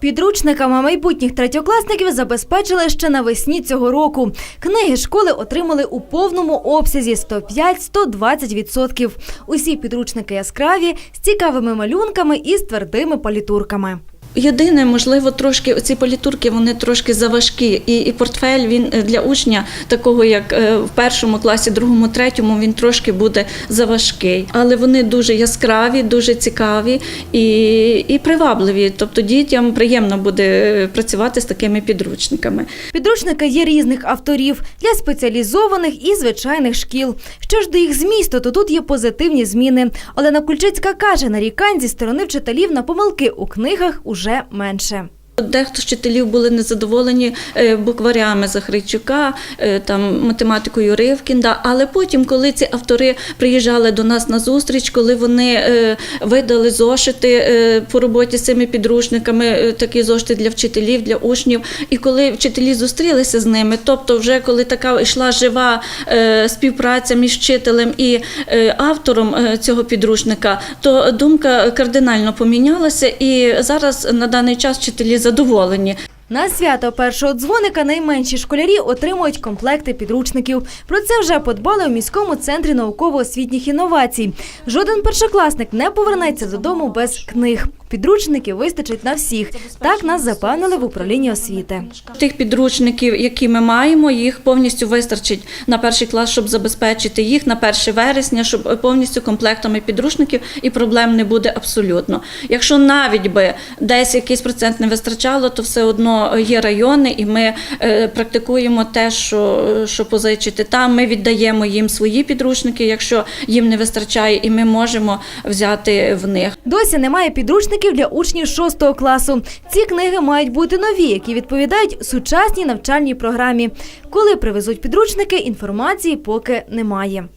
Підручниками майбутніх третьокласників забезпечили ще навесні цього року. Книги школи отримали у повному обсязі 105-120%. Усі підручники яскраві, з цікавими малюнками і з твердими палітурками. Єдине, можливо, трошки ці політурки вони трошки заважкі, і, і портфель він е, для учня, такого як е, в першому класі, другому, третьому, він трошки буде заважкий. Але вони дуже яскраві, дуже цікаві і, і привабливі. Тобто дітям приємно буде працювати з такими підручниками. Підручники є різних авторів для спеціалізованих і звичайних шкіл. Що ж до їх змісту, то тут є позитивні зміни. Олена Кульчицька каже, нарікань зі сторони вчителів на помилки у книгах уже менше. Дехто з вчителів були незадоволені е, букварями Захарчука, е, там математикою Ривкінда. Але потім, коли ці автори приїжджали до нас на зустріч, коли вони е, видали зошити по роботі з цими підручниками, такі зошити для вчителів, для учнів, і коли вчителі зустрілися з ними, тобто, вже коли така йшла жива співпраця між вчителем і автором цього підручника, то думка кардинально помінялася, і зараз на даний час вчителі задоволені. На свято першого дзвоника найменші школярі отримують комплекти підручників. Про це вже подбали у міському центрі науково-освітніх інновацій. Жоден першокласник не повернеться додому без книг. Підручників вистачить на всіх. Так нас запевнили в управлінні освіти. Тих підручників, які ми маємо, їх повністю вистачить на перший клас, щоб забезпечити їх на 1 вересня, щоб повністю комплектами підручників і проблем не буде абсолютно. Якщо навіть би десь якийсь процент не вистачало, то все одно є райони, і ми е, практикуємо те, що, що позичити там. Ми віддаємо їм свої підручники, якщо їм не вистачає, і ми можемо взяти в них. Досі немає підручників для учнів 6 класу. Ці книги мають бути нові, які відповідають сучасній навчальній програмі. Коли привезуть підручники, інформації поки немає.